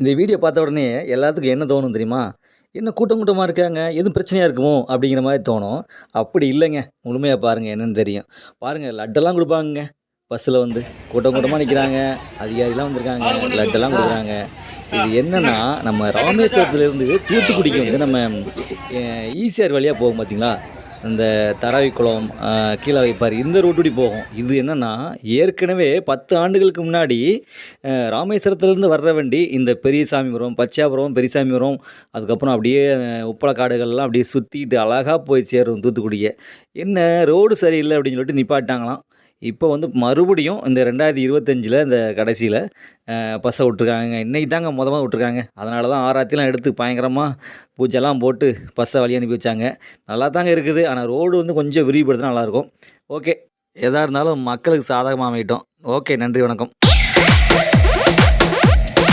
இந்த வீடியோ பார்த்த உடனே எல்லாத்துக்கும் என்ன தோணும் தெரியுமா? என்ன கூட்டம் கூட்டமாக இருக்காங்க? எதுவும் பிரச்சனையாக இருக்குமோ? அப்படிங்கிற மாதிரி தோணும். அப்படி இல்லைங்க. முழுமையாக பாருங்கள் என்னன்னு தெரியும். பாருங்கள் லட்டெல்லாம் கொடுப்பாங்கங்க. பஸ்ஸில் வந்து கூட்டம் கூட்டமாக நிற்கிறாங்க அதிகாரிலாம் வந்திருக்காங்க. லட்டெல்லாம் கொடுக்குறாங்க. இது என்னென்னா நம்ம ராமேஸ்வரத்துலேருந்து தூத்துக்குடிக்கு வந்து நம்ம ஈசிஆர் வழியாக போகும் பார்த்தீங்களா இந்த தராவிக்குளம் அஹ், கீழே வைப்பார். இந்த ரூட்டுடி போகும். இது என்னென்னா ஏற்கனவே பத்து ஆண்டுகளுக்கு முன்னாடி ராமேஸ்வரத்துலேருந்து வர்ற வண்டி இந்த பெரியசாமிபுரம் பச்சையாபுரம் பெரியசாமிபுரம் அதுக்கப்புறம் அப்படியே அஹ், உப்பளக்காடுகள்லாம் அப்படியே சுற்றிட்டு அழகாக போய் சேரும் தூத்துக்குடியை. என்ன ரோடு சரியில்லை அப்படின்னு சொல்லிட்டு நிப்பாட்டாங்களாம் இப்போ வந்து மறுபடியும் இந்த ரெண்டாயிரத்தி இருபத்தஞ்சில் இந்த கடைசியில் பஸ்ஸை விட்ருக்காங்க இன்றைக்கி தாங்க மொதமாக விட்ருக்காங்க அதனால தான் ஆராத்திலாம் எடுத்து பயங்கரமாக பூஜைலாம் போட்டு பஸ்ஸை வழி அனுப்பி வச்சாங்க. நல்லா தாங்க இருக்குது. ஆனால் ரோடு வந்து கொஞ்சம் விரிவுபடுத்தினா நல்லாயிருக்கும். ஓகே. எதாக இருந்தாலும் மக்களுக்கு சாதகமாக அமையிட்டோம். ஓகே. நன்றி. வணக்கம்.